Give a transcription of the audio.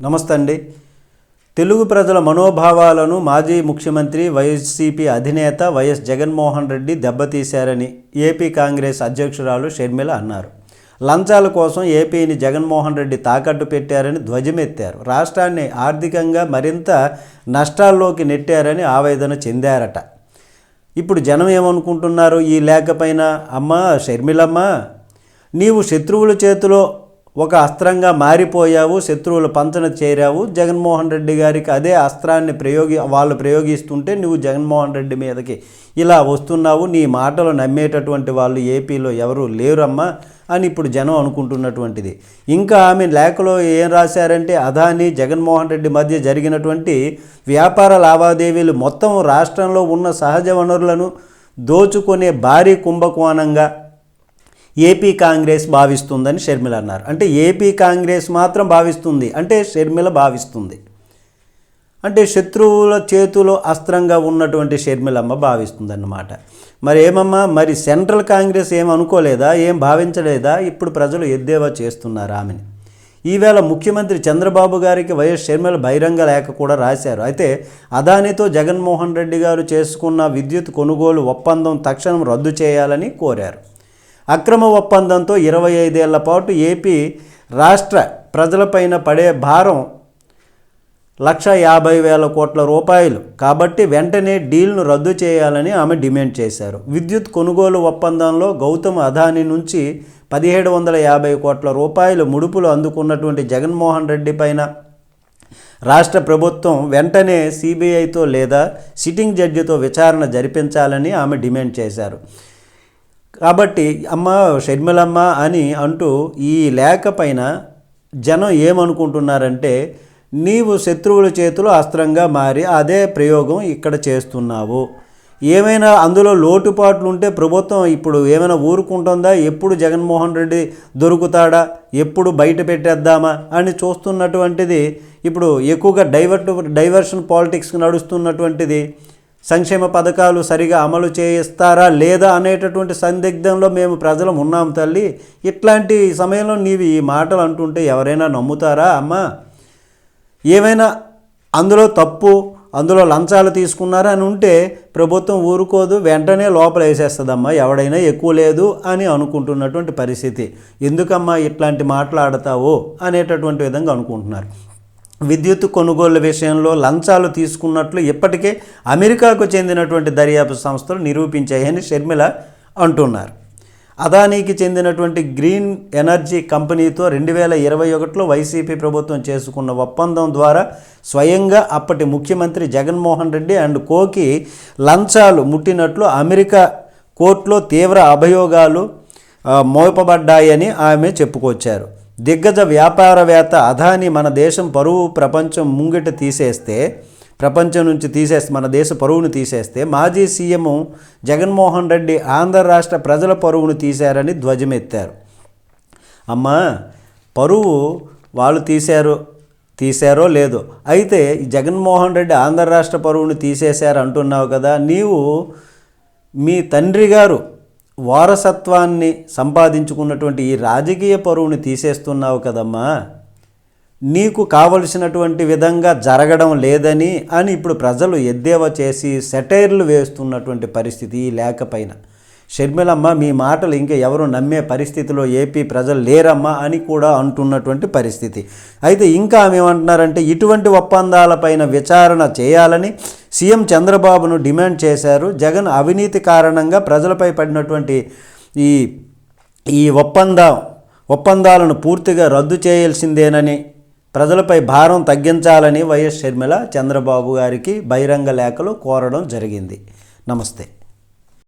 నమస్తే అండి. తెలుగు ప్రజల మనోభావాలను మాజీ ముఖ్యమంత్రి వైసీపీ అధినేత వైఎస్ జగన్మోహన్ రెడ్డి దెబ్బతీశారని ఏపీ కాంగ్రెస్ అధ్యక్షురాలు షర్మిల అన్నారు. లంచాల కోసం ఏపీని జగన్మోహన్ రెడ్డి తాకట్టు పెట్టారని ధ్వజమెత్తారు. రాష్ట్రాన్ని ఆర్థికంగా మరింత నష్టాల్లోకి నెట్టారని ఆవేదన చెందారట. ఇప్పుడు జనం ఏమనుకుంటున్నారు? ఈ లేఖపైన అమ్మ షర్మిలమ్మ నీవు శత్రువుల చేతిలో ఒక అస్త్రంగా మారిపోయావు శత్రువుల పంచన చేరావు. జగన్మోహన్ రెడ్డి గారికి అదే అస్త్రాన్ని ప్రయోగి వాళ్ళు ప్రయోగిస్తుంటే నువ్వు జగన్మోహన్ రెడ్డి మీదకి ఇలా వస్తున్నావు. నీ మాటలు నమ్మేటటువంటి వాళ్ళు ఏపీలో ఎవరు లేరమ్మా అని ఇప్పుడు జనం అనుకుంటున్నటువంటిది. ఇంకా ఆమె లేఖలో ఏం రాశారంటే అదాని జగన్మోహన్ రెడ్డి మధ్య జరిగినటువంటి వ్యాపార లావాదేవీలు మొత్తం రాష్ట్రంలో ఉన్న సహజ వనరులను దోచుకునే భారీ కుంభకోణంగా ఏపీ కాంగ్రెస్ భావిస్తుందని షర్మిల అన్నారు. అంటే ఏపీ కాంగ్రెస్ మాత్రం భావిస్తుంది. అంటే షర్మిల భావిస్తుంది. అంటే శత్రువుల చేతిలో అస్త్రంగా ఉన్నటువంటి షర్మిలమ్మ భావిస్తుందన్నమాట. మరి ఏమమ్మా? మరి సెంట్రల్ కాంగ్రెస్ ఏం అనుకోలేదా? ఏం భావించలేదా? ఇప్పుడు ప్రజలు ఎద్దేవా చేస్తున్నారు ఆమెని. ఈవేళ ముఖ్యమంత్రి చంద్రబాబు గారికి వైఎస్ షర్మిల బహిరంగ లేఖ కూడా రాశారు. అయితే అదానితో జగన్మోహన్ రెడ్డి గారు చేసుకున్న విద్యుత్ కొనుగోలు ఒప్పందం తక్షణం రద్దు చేయాలని కోరారు. అక్రమ ఒప్పందంతో ఇరవై ఐదేళ్ళ పాటు ఏపీ రాష్ట్ర ప్రజలపైన పడే భారం లక్ష యాభై వేల కోట్ల రూపాయలు. కాబట్టి వెంటనే డీల్ను రద్దు చేయాలని ఆమె డిమాండ్ చేశారు. విద్యుత్ కొనుగోలు ఒప్పందంలో గౌతమ్ అదాని నుంచి పదిహేడు వందల యాభై కోట్ల రూపాయలు ముడుపులు అందుకున్నటువంటి జగన్మోహన్ రెడ్డి పైన రాష్ట్ర ప్రభుత్వం వెంటనే సిబిఐతో లేదా సిట్టింగ్ జడ్జితో విచారణ జరిపించాలని ఆమె డిమాండ్ చేశారు. కాబట్టి అమ్మ షర్మిలమ్మ అని అంటూ ఈ లేఖ పైన జనం ఏమనుకుంటున్నారంటే నీవు శత్రువుల చేతిలో అస్త్రంగా మారి అదే ప్రయోగం ఇక్కడ చేస్తున్నావు. ఏమైనా అందులో లోటుపాట్లు ఉంటే ప్రభుత్వం ఇప్పుడు ఏమైనా ఊరుకుంటుందా? ఎప్పుడు జగన్మోహన్ రెడ్డి దొరుకుతాడా? ఎప్పుడు బయట పెట్టేద్దామా? అని చూస్తున్నటువంటిది ఇప్పుడు ఎక్కువగా డైవర్ట్ డైవర్షన్ పాలిటిక్స్ నడుస్తున్నటువంటిది సంక్షేమ పథకాలు సరిగా అమలు చేయిస్తారా లేదా అనేటటువంటి సందిగ్ధంలో మేము ప్రజలం ఉన్నాం తల్లి. ఇట్లాంటి సమయంలో నీవు ఈ మాటలు అంటుంటే ఎవరైనా నమ్ముతారా అమ్మా? ఏమైనా అందులో తప్పు అందులో లంచాలు తీసుకున్నారా అని ఉంటే ప్రభుత్వం ఊరుకోదు వెంటనే లోపల వేసేస్తుందమ్మా ఎవడైనా ఎక్కువ లేదు అని అనుకుంటున్నటువంటి పరిస్థితి. ఎందుకమ్మా ఇట్లాంటి మాట్లాడతావో అనేటటువంటి విధంగా అనుకుంటున్నారు. విద్యుత్ కొనుగోలు విషయంలో లంచాలు తీసుకున్నట్లు ఇప్పటికే అమెరికాకు చెందినటువంటి దర్యాప్తు సంస్థలు నిరూపించాయని షర్మిల అంటున్నారు. అదానీకి చెందినటువంటి గ్రీన్ ఎనర్జీ కంపెనీతో రెండు వేల ఇరవై ఒకటిలో వైసీపీ ప్రభుత్వం చేసుకున్న ఒప్పందం ద్వారా స్వయంగా అప్పటి ముఖ్యమంత్రి జగన్మోహన్ రెడ్డి అండ్ కోకి లంచాలు ముట్టినట్లు అమెరికా కోర్టులో తీవ్ర అభియోగాలు మోపబడ్డాయని ఆమె చెప్పుకొచ్చారు. దిగ్గజ వ్యాపారవేత్త అదాని మన దేశం పరువు ప్రపంచం ముంగిట తీసేస్తే ప్రపంచం నుంచి తీసేస్తే మన దేశ పరువును తీసేస్తే మాజీ సీఎం జగన్మోహన్ రెడ్డి ఆంధ్ర రాష్ట్ర ప్రజల పరువును తీశారని ధ్వజమెత్తారు. అమ్మా పరువు వాళ్ళు తీశారు తీశారో లేదో? అయితే జగన్మోహన్ రెడ్డి ఆంధ్ర రాష్ట్ర పరువును తీసేశారు అంటున్నావు కదా నీవు మీ తండ్రి గారు వారసత్వాన్ని సంపాదించుకున్నటువంటి ఈ రాజకీయ పరువుని తీసేస్తున్నావు కదమ్మా. నీకు కావలసినటువంటి విధంగా జరగడం లేదని అని ఇప్పుడు ప్రజలు ఎద్దేవా చేసి సెటైర్లు వేస్తున్నటువంటి పరిస్థితి ఈ లేఖ షర్మిలమ్మ మీ మాటలు ఇంకా ఎవరు నమ్మే పరిస్థితిలో ఏపీ ప్రజలు లేరమ్మా అని కూడా అంటున్నటువంటి పరిస్థితి. అయితే ఇంకా ఆమె ఏమంటున్నారంటే ఇటువంటి ఒప్పందాలపైన విచారణ చేయాలని సీఎం చంద్రబాబును డిమాండ్ చేశారు. జగన్ అవినీతి కారణంగా ప్రజలపై పడినటువంటి ఈ ఈ ఒప్పంద ఒప్పందాలను పూర్తిగా రద్దు చేయాల్సిందేనని ప్రజలపై భారం తగ్గించాలని వైఎస్ షర్మిల చంద్రబాబు గారికి బహిరంగ లేఖలు కోరడం జరిగింది. నమస్తే.